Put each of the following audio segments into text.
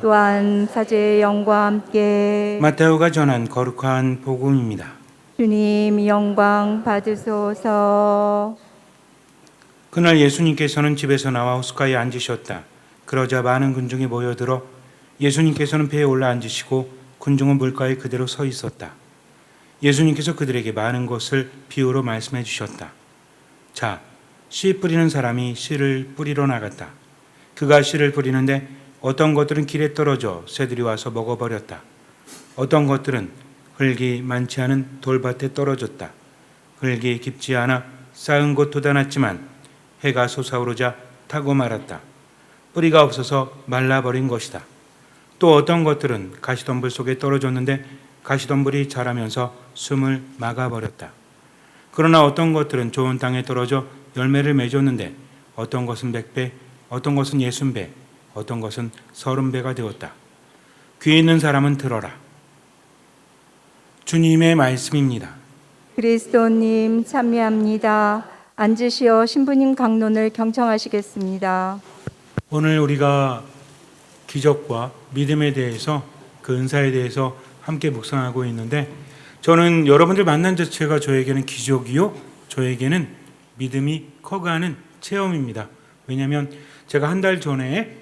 또한 사제의 영과 함께 마테오가 전한 거룩한 복음입니다. 주님 영광 받으소서 그날 예수님께서는 집에서 나와 호숫가에 앉으셨다. 그러자 많은 군중이 모여들어 예수님께서는 배에 올라 앉으시고 군중은 물가에 그대로 서 있었다. 예수님께서 그들에게 많은 것을 비유로 말씀해 주셨다. 자, 씨 뿌리는 사람이 씨를 뿌리러 나갔다. 그가 씨를 뿌리는데 어떤 것들은 길에 떨어져 새들이 와서 먹어버렸다. 어떤 것들은 흙이 많지 않은 돌밭에 떨어졌다. 흙이 깊지 않아 쌓은 곳도 닿았지만 해가 솟아오르자 타고 말았다. 뿌리가 없어서 말라버린 것이다. 또 어떤 것들은 가시덤불 속에 떨어졌는데 가시덤불이 자라면서 숨을 막아버렸다. 그러나 어떤 것들은 좋은 땅에 떨어져 열매를 맺었는데 어떤 것은 백배, 어떤 것은 예순 배, 어떤 것은 서른 배가 되었다. 귀 있는 사람은 들어라. 주님의 말씀입니다. 그리스도님 참여합니다 앉으시어 신부님 강론을 경청하시겠습니다 오늘 우리가 기적과 믿음에 대해서 그 은사에 대해서 함께 묵상하고 있는데 저는 여러분들 만난 자체가 저에게는 기적이요 저에게는 믿음이 커가는 체험입니다. 왜냐하면 제가 한 달 전에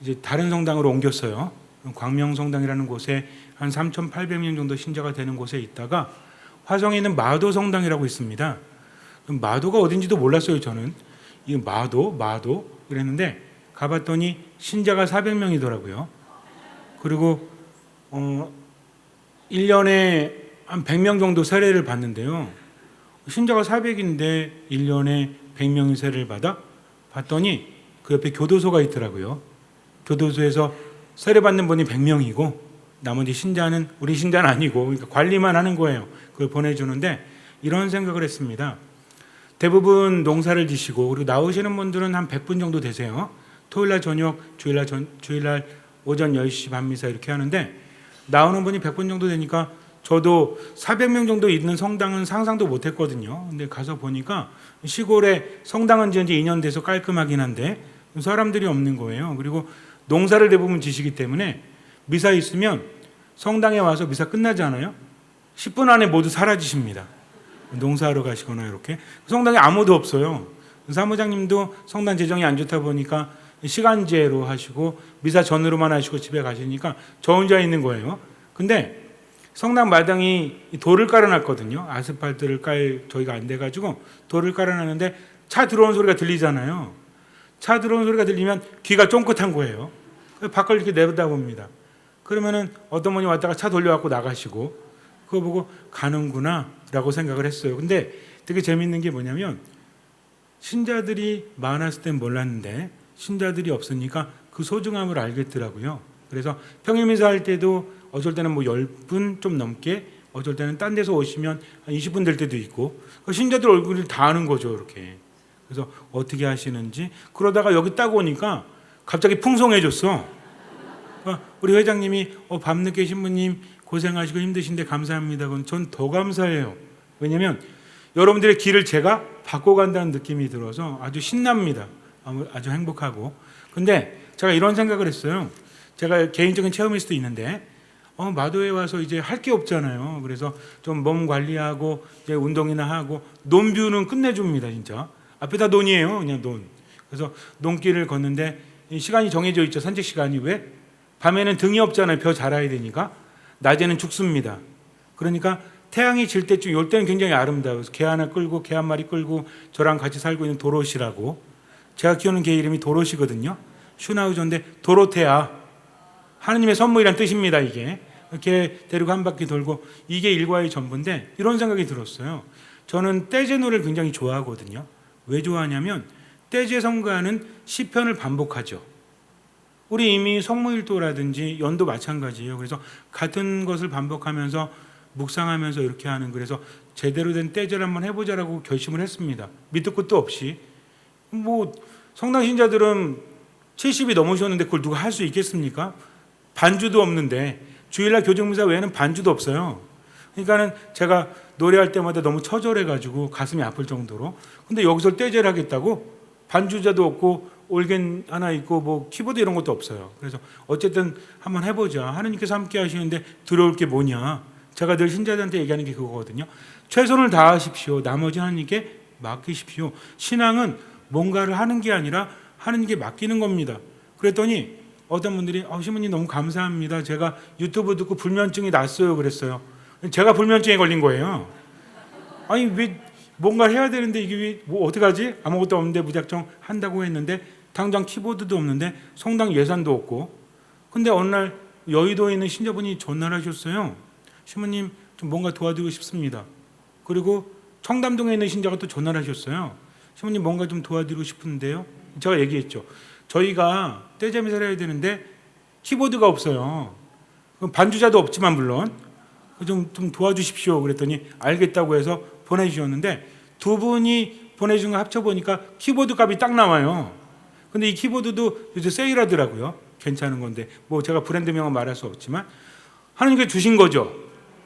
이제 다른 성당으로 옮겼어요. 광명 성당이라는 곳에 한 3,800명 정도 신자가 되는 곳에 있다가 화성에 있는 마도 성당이라고 있습니다. 마도가 어딘지도 몰랐어요 저는. 이 마도 마도 그랬는데 가봤더니 신자가 400명이더라고요. 그리고 어 1년에 한 100명 정도 세례를 받는데요. 신자가 400인데 1년에 100명이 세례를 받아 봤더니 그 옆에 교도소가 있더라고요. 교도소에서 세례 받는 분이 100명이고 나머지 신자는 우리 신자는 아니고 그러니까 관리만 하는 거예요. 그걸 보내주는데 이런 생각을 했습니다. 대부분 농사를 지시고 그리고 나오시는 분들은 한 100분 정도 되세요. 토요일날 저녁, 주일날 전, 주일날 오전 10시 반미사 이렇게 하는데 나오는 분이 100분 정도 되니까 저도 400명 정도 있는 성당은 상상도 못 했거든요. 근데 가서 보니까 시골에 성당은 지은 지 2년 돼서 깔끔하긴 한데 사람들이 없는 거예요. 그리고 농사를 대부분 지시기 때문에 미사 있으면 성당에 와서 미사 끝나잖아요. 10분 안에 모두 사라지십니다. 농사하러 가시거나 이렇게 성당에 아무도 없어요. 사무장님도 성당 재정이 안 좋다 보니까 시간제로 하시고 미사 전으로만 하시고 집에 가시니까 저 혼자 있는 거예요. 근데 성당 마당이 돌을 깔아놨거든요. 아스팔트를 깔 저희가 안 돼가지고 돌을 깔아놨는데 차 들어오는 소리가 들리잖아요. 차 들어오는 소리가 들리면 귀가 쫑긋한 거예요. 밖을 이렇게 내려다봅니다. 그러면은 어떤 분이 왔다가 차 돌려갖고 나가시고 그거 보고 가는구나라고 생각을 했어요. 근데 되게 재밌는 게 뭐냐면 신자들이 많았을 땐 몰랐는데 신자들이 없으니까 그 소중함을 알겠더라고요. 그래서 평일 미사 할 때도 어쩔 때는 뭐 10분 좀 넘게 어쩔 때는 딴 데서 오시면 한 20분 될 때도 있고 그 신자들 얼굴을 다 아는 거죠, 이렇게. 그래서 어떻게 하시는지 그러다가 여기 딱 오니까 갑자기 풍성해졌어. 어, 우리 회장님이 어, 밤늦게 신부님 고생하시고 힘드신데 감사합니다. 그건 전 더 감사해요. 왜냐면 여러분들의 길을 제가 바꿔간다는 느낌이 들어서 아주 신납니다. 아주 행복하고. 근데 제가 이런 생각을 했어요. 제가 개인적인 체험일 수도 있는데, 어, 마도에 와서 이제 할 게 없잖아요. 그래서 좀 몸 관리하고 이제 운동이나 하고 논뷰는 끝내줍니다, 진짜. 앞에 다 논이에요, 그냥 논. 그래서 논길을 걷는데 이 시간이 정해져 있죠, 산책 시간이 왜? 밤에는 등이 없잖아요, 벼 자라야 되니까. 낮에는 죽습니다. 그러니까 태양이 질 때쯤 올 때는 굉장히 아름다워요. 개 하나 끌고 개 한 마리 끌고 저랑 같이 살고 있는 도로시라고. 제가 키우는 개 이름이 도로시거든요. 슈나우저인데 도로테아. 하느님의 선물이란 뜻입니다, 이게. 이렇게 데리고 한 바퀴 돌고 이게 일과의 전부인데 이런 생각이 들었어요. 저는 떼제 노래를 굉장히 좋아하거든요. 왜 좋아하냐면 떼제 성가는 시편을 반복하죠. 우리 이미 성무일도라든지 연도 마찬가지예요. 그래서 같은 것을 반복하면서 묵상하면서 이렇게 하는 그래서 제대로 된 떼제를 한번 해보자라고 결심을 했습니다. 밑도 끝도 없이 뭐 성당 신자들은 70이 넘으셨는데 그걸 누가 할 수 있겠습니까? 반주도 없는데 주일날 교정미사 외에는 반주도 없어요. 그러니까는 제가 노래할 때마다 너무 처절해가지고 가슴이 아플 정도로 근데 여기서 떼제를 하겠다고 반주자도 없고 올겐 하나 있고 뭐 키보드 이런 것도 없어요. 그래서 어쨌든 한번 해보자. 하느님께서 함께 하시는데 들어올 게 뭐냐? 제가 늘 신자들한테 얘기하는 게 그거거든요. 최선을 다하십시오. 나머지 하나님께 맡기십시오. 신앙은 뭔가를 하는 게 아니라 하나님께 맡기는 겁니다. 그랬더니 어떤 분들이 어, 신부님 너무 감사합니다. 제가 유튜브 듣고 불면증이 났어요. 그랬어요. 제가 불면증에 걸린 거예요. 아니 왜 뭔가를 해야 되는데 이게 왜, 뭐 어떡하지? 아무것도 없는데 무작정 한다고 했는데 당장 키보드도 없는데 성당 예산도 없고 근데 어느 날 여의도에 있는 신자분이 전화를 하셨어요. 신부님 좀 뭔가 도와드리고 싶습니다. 그리고 청담동에 있는 신자가 또 전화를 하셨어요. 신부님 뭔가 좀 도와드리고 싶은데요. 제가 얘기했죠. 저희가 떼자미사를 해야 되는데 키보드가 없어요. 반주자도 없지만 물론 좀, 좀 도와주십시오. 그랬더니 알겠다고 해서 보내주셨는데 두 분이 보내준 거 합쳐보니까 키보드 값이 딱 나와요. 근데 이 키보드도 요새 세일하더라고요. 괜찮은 건데 뭐 제가 브랜드명은 말할 수 없지만 하나님께 주신 거죠.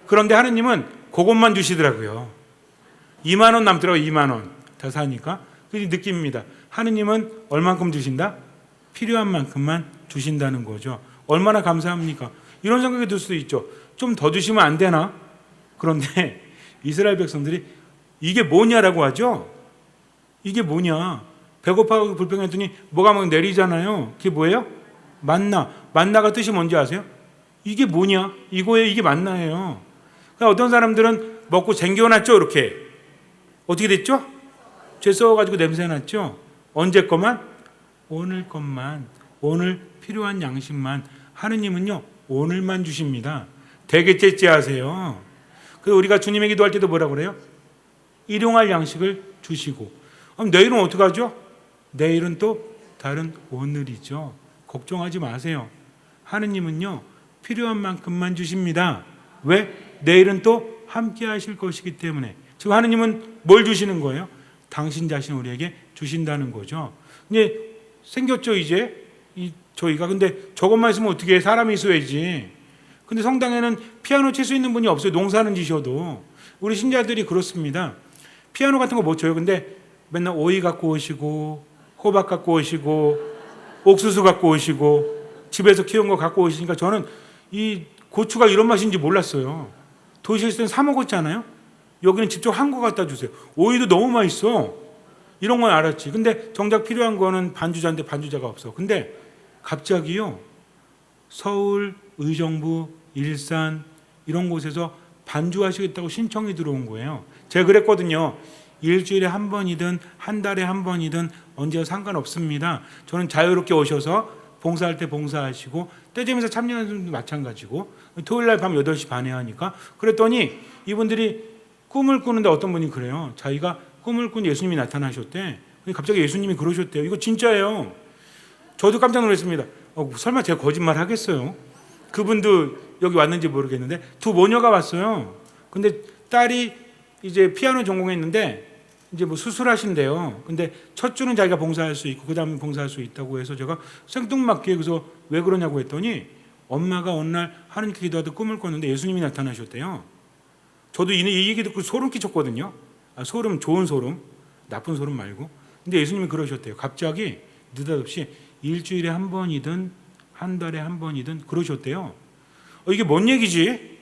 그런데 하나님은 그것만 주시더라고요. 2만 원 남더라고요. 2만 원. 다 사니까. 그 느낌입니다. 하나님은 얼만큼 주신다? 필요한 만큼만 주신다는 거죠. 얼마나 감사합니까? 이런 생각이 들 수도 있죠. 좀 더 주시면 안 되나? 그런데 이스라엘 백성들이 이게 뭐냐라고 하죠. 이게 뭐냐? 배고파하고 불평했더니 뭐가 막 내리잖아요. 그게 뭐예요? 만나. 만나가 뜻이 뭔지 아세요? 이게 뭐냐? 이거에 이게 만나예요. 그러니까 어떤 사람들은 먹고 쟁겨놨죠, 이렇게. 어떻게 됐죠? 죄 썩어가지고 냄새 났죠? 언제 것만? 오늘 것만. 오늘 필요한 양식만. 하느님은요, 오늘만 주십니다. 대개 째째 하세요. 그 우리가 주님의 기도할 때도 뭐라 그래요? 일용할 양식을 주시고. 그럼 내일은 어떻게 하죠? 내일은 또 다른 오늘이죠. 걱정하지 마세요. 하느님은요, 필요한 만큼만 주십니다. 왜? 내일은 또 함께 하실 것이기 때문에. 지금 하느님은 뭘 주시는 거예요? 당신 자신 우리에게 주신다는 거죠. 이제 생겼죠, 이제. 이 저희가 근데 저것만 있으면 어떻게 해? 사람이 있어야지. 근데 성당에는 피아노 칠 수 있는 분이 없어요. 농사는 지셔도. 우리 신자들이 그렇습니다. 피아노 같은 거 못 쳐요. 근데 맨날 오이 갖고 오시고 호박 갖고 오시고 옥수수 갖고 오시고 집에서 키운 거 갖고 오시니까 저는 이 고추가 이런 맛인지 몰랐어요. 도시에서 는사 먹었잖아요. 여기는 직접 한 거 갖다 주세요. 오이도 너무 맛있어. 이런 건 알았지. 근데 정작 필요한 거는 반주자인데 반주자가 없어. 근데 갑자기요. 서울, 의정부, 일산 이런 곳에서 반주하시겠다고 신청이 들어온 거예요. 제가 그랬거든요. 일주일에 한 번이든 한 달에 한 번이든 언제나 상관없습니다. 저는 자유롭게 오셔서 봉사할 때 봉사하시고 때점에서 참여하는 분도 마찬가지고 토요일 날 밤 8시 반에 하니까 그랬더니 이분들이 꿈을 꾸는데 어떤 분이 그래요. 자기가 꿈을 꾼 예수님이 나타나셨대. 갑자기 예수님이 그러셨대요. 이거 진짜예요. 저도 깜짝 놀랐습니다. 어, 설마 제가 거짓말 하겠어요? 그분도 여기 왔는지 모르겠는데 두 모녀가 왔어요. 근데 딸이 이제 피아노 전공했는데 이제 뭐 수술하신대요. 근데 첫 주는 자기가 봉사할 수 있고 그다음에 봉사할 수 있다고 해서 제가 생뚱맞게 그래서 왜 그러냐고 했더니 엄마가 어느 날 하나님께 기도하다 꿈을 꿨는데 예수님이 나타나셨대요. 저도 이, 이 얘기 듣고 소름 끼쳤거든요. 아, 소름 좋은 소름, 나쁜 소름 말고. 근데 예수님이 그러셨대요. 갑자기 느닷없이 일주일에 한 번이든 한 달에 한 번이든 그러셨대요. 어, 이게 뭔 얘기지?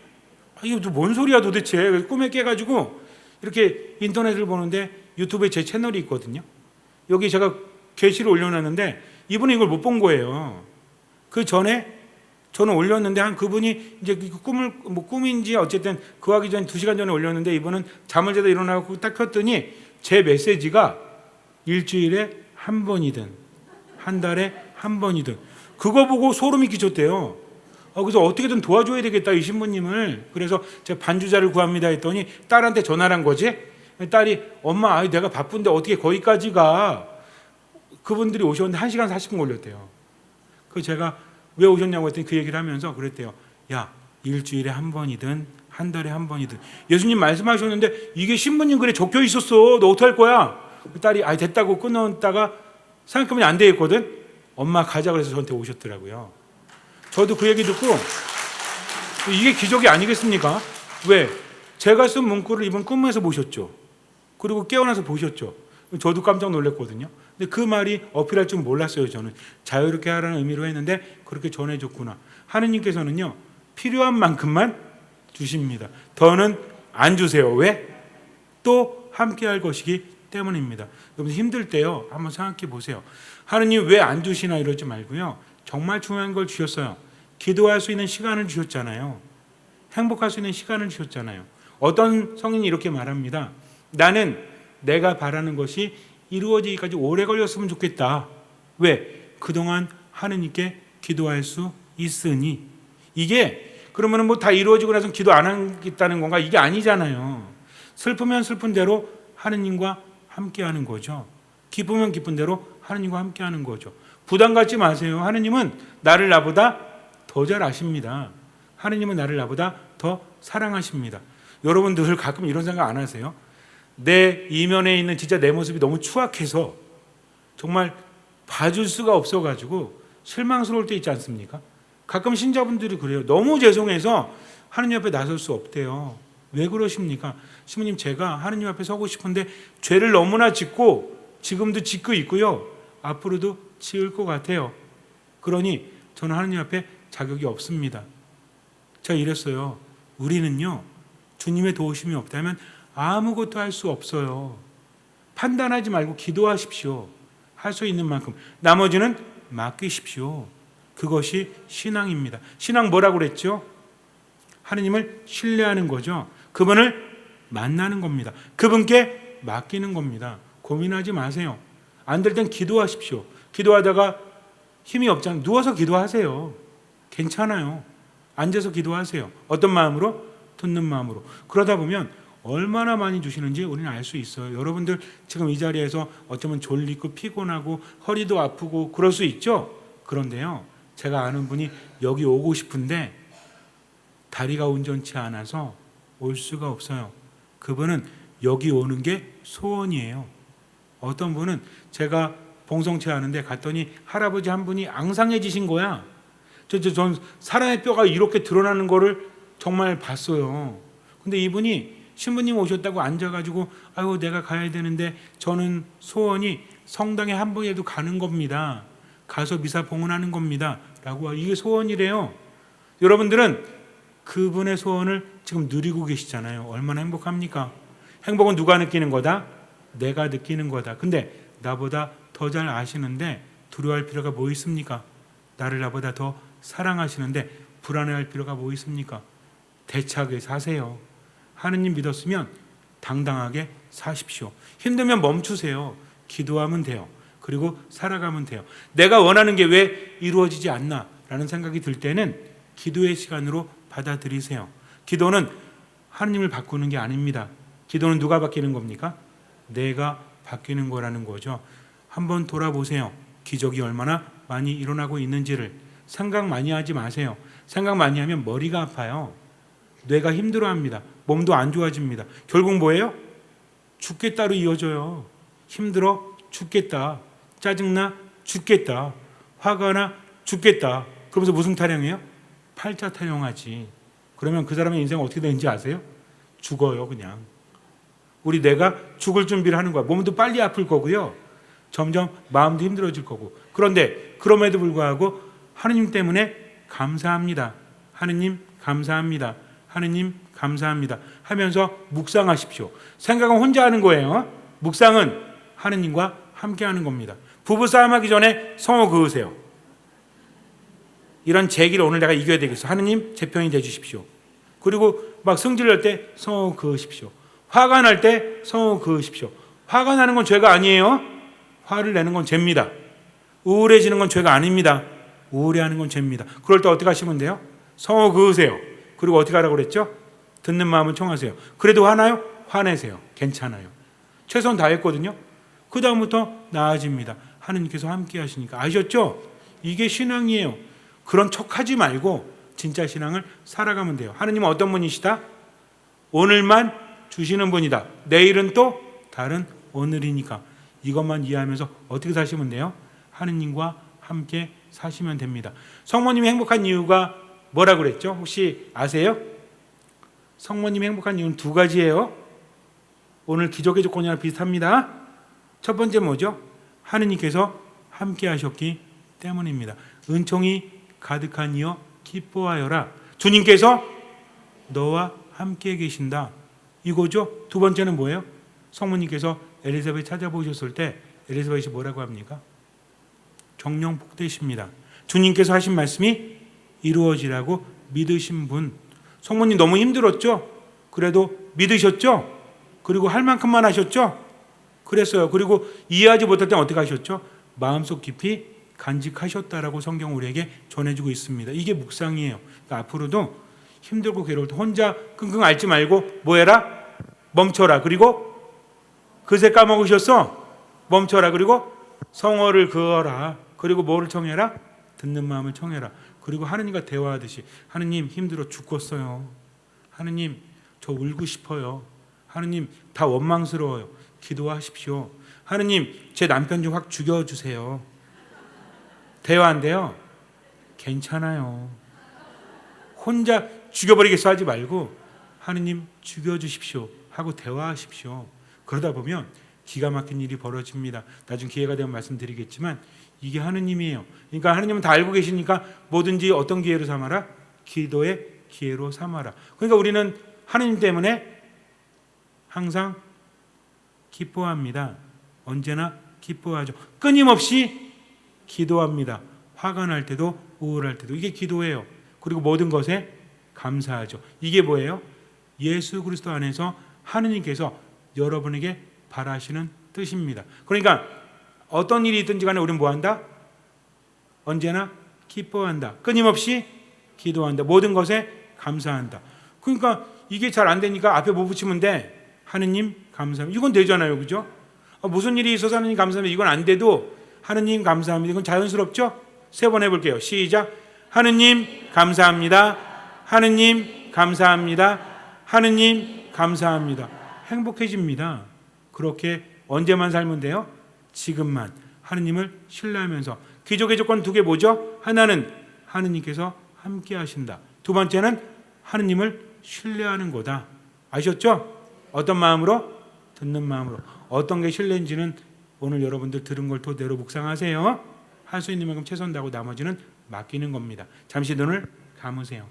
아, 이게 또뭔 소리야 도대체? 꿈에 깨가지고 이렇게 인터넷을 보는데 유튜브에 제 채널이 있거든요. 여기 제가 게시를 올려놨는데 이분은 이걸 못 본 거예요. 그 전에 저는 올렸는데 한 그분이 이제 그 꿈을 뭐 꿈인지 어쨌든 그 하기 전에 두 시간 전에 올렸는데 이분은 잠을 자다 일어나고 딱 켰더니 제 메시지가 일주일에 한 번이든 한 달에 한 번이든 그거 보고 소름이 끼쳤대요. 어, 그래서 어떻게든 도와줘야 되겠다 이 신부님을 그래서 제가 반주자를 구합니다 했더니 딸한테 전화를 한 거지. 딸이 엄마 아이 내가 바쁜데 어떻게 거기까지 가? 그분들이 오셨는데 1시간 40분 걸렸대요. 그 제가 왜 오셨냐고 했더니 그 얘기를 하면서 그랬대요. 야, 일주일에 한 번이든 한 달에 한 번이든 예수님 말씀하셨는데 이게 신부님 글에 적혀 있었어. 너 어떡할 거야? 그 딸이 아 됐다고 끊었다가 생각하면 안 되겠거든. 엄마 가자 그래서 저한테 오셨더라고요. 저도 그 얘기 듣고 이게 기적이 아니겠습니까? 왜? 제가 쓴 문구를 이번 꿈에서 보셨죠. 그리고 깨어나서 보셨죠. 저도 깜짝 놀랐거든요. 근데 그 말이 어필할 줄 몰랐어요. 저는 자유롭게 하라는 의미로 했는데 그렇게 전해줬구나. 하느님께서는요 필요한 만큼만 주십니다. 더는 안 주세요. 왜? 또 함께 할 것이기 때문입니다. 여러분 힘들 때요 한번 생각해 보세요. 하느님 왜 안 주시나 이러지 말고요. 정말 중요한 걸 주셨어요. 기도할 수 있는 시간을 주셨잖아요. 행복할 수 있는 시간을 주셨잖아요. 어떤 성인이 이렇게 말합니다. 나는 내가 바라는 것이 이루어지기까지 오래 걸렸으면 좋겠다. 왜? 그동안 하느님께 기도할 수 있으니. 이게 그러면 뭐 다 이루어지고 나서 기도 안 하겠다는 건가? 이게 아니잖아요. 슬프면 슬픈 대로 하느님과 함께 하는 거죠. 기쁘면 기쁜 대로 하느님과 함께 하는 거죠. 부담 갖지 마세요. 하느님은 나를 나보다 더 잘 아십니다. 하느님은 나를 나보다 더 사랑하십니다. 여러분들 가끔 이런 생각 안 하세요? 내 이면에 있는 진짜 내 모습이 너무 추악해서 정말 봐줄 수가 없어가지고 실망스러울 때 있지 않습니까? 가끔 신자분들이 그래요. 너무 죄송해서 하느님 앞에 나설 수 없대요. 왜 그러십니까? 신부님 제가 하느님 앞에 서고 싶은데 죄를 너무나 짓고 지금도 짓고 있고요. 앞으로도 지을 것 같아요. 그러니 저는 하느님 앞에 자격이 없습니다. 제가 이랬어요. 우리는요, 주님의 도우심이 없다면 아무것도 할 수 없어요. 판단하지 말고 기도하십시오. 할 수 있는 만큼. 나머지는 맡기십시오. 그것이 신앙입니다. 신앙 뭐라고 그랬죠? 하느님을 신뢰하는 거죠. 그분을 만나는 겁니다. 그분께 맡기는 겁니다. 고민하지 마세요. 안 될 땐 기도하십시오. 기도하다가 힘이 없잖아요. 누워서 기도하세요. 괜찮아요. 앉아서 기도하세요. 어떤 마음으로? 듣는 마음으로. 그러다 보면 얼마나 많이 주시는지 우리는 알 수 있어요. 여러분들 지금 이 자리에서 어쩌면 졸리고 피곤하고 허리도 아프고 그럴 수 있죠. 그런데요. 제가 아는 분이 여기 오고 싶은데 다리가 온전치 않아서 올 수가 없어요. 그분은 여기 오는 게 소원이에요. 어떤 분은 제가 봉성체 하는데 갔더니 할아버지 한 분이 앙상해지신 거야. 저, 저, 전 사람의 뼈가 이렇게 드러나는 거를 정말 봤어요. 근데 이분이 신부님 오셨다고 앉아가지고 아유 내가 가야 되는데 저는 소원이 성당에 한 번에도 가는 겁니다. 가서 미사 봉헌하는 겁니다. 라고 이게 소원이래요. 여러분들은 그분의 소원을 지금 누리고 계시잖아요. 얼마나 행복합니까? 행복은 누가 느끼는 거다? 내가 느끼는 거다. 근데 나보다 더 잘 아시는데 두려워할 필요가 뭐 있습니까? 나를 나보다 더 사랑하시는데 불안해할 필요가 뭐 있습니까? 대차게 사세요. 하느님 믿었으면 당당하게 사십시오. 힘들면 멈추세요. 기도하면 돼요. 그리고 살아가면 돼요. 내가 원하는 게 왜 이루어지지 않나? 라는 생각이 들 때는 기도의 시간으로 받아들이세요. 기도는 하느님을 바꾸는 게 아닙니다. 기도는 누가 바뀌는 겁니까? 내가 바뀌는 거라는 거죠. 한번 돌아보세요. 기적이 얼마나 많이 일어나고 있는지를 생각 많이 하지 마세요. 생각 많이 하면 머리가 아파요. 뇌가 힘들어합니다. 몸도 안 좋아집니다. 결국 뭐예요? 죽겠다로 이어져요. 힘들어 죽겠다. 짜증나 죽겠다. 화가 나 죽겠다. 그러면서 무슨 타령해요? 팔자 타령하지. 그러면 그 사람의 인생 어떻게 되는지 아세요? 죽어요, 그냥. 우리 뇌가 죽을 준비를 하는 거야. 몸도 빨리 아플 거고요. 점점 마음도 힘들어질 거고. 그런데 그럼에도 불구하고 하느님 때문에 감사합니다. 하느님 감사합니다. 하느님 감사합니다. 하면서 묵상하십시오. 생각은 혼자 하는 거예요. 묵상은 하느님과 함께 하는 겁니다. 부부 싸움하기 전에 성호 그으세요. 이런 제기를 오늘 내가 이겨야 되겠어. 하느님 제 편이 돼 주십시오. 그리고 막 승질날 때 성호 그으십시오. 화가 날 때 성호 그으십시오. 화가 나는 건 죄가 아니에요. 화를 내는 건 죄입니다. 우울해지는 건 죄가 아닙니다. 우울해하는 건 죄입니다. 그럴 때 어떻게 하시면 돼요? 성호 그으세요. 그리고 어떻게 하라고 그랬죠? 듣는 마음을 청하세요. 그래도 화나요? 화내세요. 괜찮아요. 최선 다했거든요. 그 다음부터 나아집니다. 하느님께서 함께 하시니까 아셨죠? 이게 신앙이에요. 그런 척하지 말고 진짜 신앙을 살아가면 돼요. 하느님은 어떤 분이시다? 오늘만 주시는 분이다. 내일은 또 다른 오늘이니까 이것만 이해하면서 어떻게 사시면 돼요? 하느님과 함께 사시면 됩니다. 성모님이 행복한 이유가 뭐라 그랬죠? 혹시 아세요? 성모님이 행복한 이유는 두 가지예요. 오늘 기적의 조건이랑 비슷합니다. 첫 번째 뭐죠? 하느님께서 함께 하셨기 때문입니다. 은총이 가득한 이여 기뻐하여라. 주님께서 너와 함께 계신다. 이거죠. 두 번째는 뭐예요? 성모님께서 엘리자벳 찾아보셨을 때 엘리자벳이 뭐라고 합니까? 정령 복되십니다. 주님께서 하신 말씀이 이루어지라고 믿으신 분. 성모님 너무 힘들었죠? 그래도 믿으셨죠? 그리고 할 만큼만 하셨죠? 그랬어요. 그리고 이해하지 못할 땐 어떻게 하셨죠? 마음속 깊이 간직하셨다라고 성경 우리에게 전해주고 있습니다. 이게 묵상이에요. 그러니까 앞으로도 힘들고 괴로울 때 혼자 끙끙 앓지 말고 뭐 해라? 멈춰라. 그리고 그새 까먹으셨어? 멈춰라. 그리고 성어를 그어라. 그리고 뭐를 청해라? 듣는 마음을 청해라. 그리고 하느님과 대화하듯이 하느님 힘들어 죽겠어요. 하느님 저 울고 싶어요. 하느님 다 원망스러워요. 기도하십시오. 하느님 제 남편 좀 확 죽여주세요. 대화인데요. 괜찮아요. 혼자 죽여버리겠어 하지 말고 하느님 죽여주십시오 하고 대화하십시오. 그러다 보면 기가 막힌 일이 벌어집니다. 나중 기회가 되면 말씀드리겠지만 이게 하느님이에요. 그러니까 하느님은 다 알고 계시니까 뭐든지 어떤 기회로 삼아라? 기도의 기회로 삼아라. 그러니까 우리는 하느님 때문에 항상 기뻐합니다. 언제나 기뻐하죠. 끊임없이 기도합니다. 화가 날 때도 우울할 때도 이게 기도예요. 그리고 모든 것에 감사하죠. 이게 뭐예요? 예수 그리스도 안에서 하느님께서 여러분에게 바라시는 뜻입니다. 그러니까 어떤 일이 있든지 간에 우리는 뭐 한다? 언제나 기뻐한다. 끊임없이 기도한다. 모든 것에 감사한다. 그러니까 이게 잘 안 되니까 앞에 뭐 붙이면 돼? 하느님 감사합니다. 이건 되잖아요. 그죠? 아, 무슨 일이 있어서 하느님 감사합니다. 이건 안 돼도 하느님 감사합니다. 이건 자연스럽죠? 세 번 해볼게요. 시작. 하느님 감사합니다. 하느님 감사합니다. 하느님 감사합니다. 행복해집니다. 그렇게 언제만 살면 돼요? 지금만 하느님을 신뢰하면서 기적의 조건 두 개 뭐죠? 하나는 하느님께서 함께 하신다. 두 번째는 하느님을 신뢰하는 거다. 아셨죠? 어떤 마음으로? 듣는 마음으로. 어떤 게 신뢰인지는 오늘 여러분들 들은 걸 토대로 묵상하세요. 할 수 있는 만큼 최선 다하고 나머지는 맡기는 겁니다. 잠시 눈을 감으세요.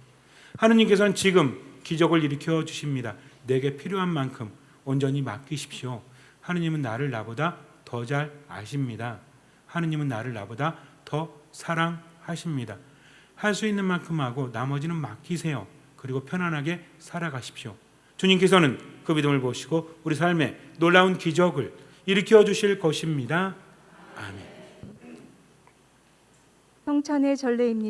하느님께서는 지금 기적을 일으켜 주십니다. 내게 필요한 만큼 온전히 맡기십시오. 하느님은 나를 나보다 더 잘 아십니다. 하느님은 나를 나보다 더 사랑하십니다. 할 수 있는 만큼 하고 나머지는 맡기세요. 그리고 편안하게 살아가십시오. 주님께서는 그 믿음을 보시고 우리 삶에 놀라운 기적을 일으켜 주실 것입니다. 아멘. 성찬의 전례입니다.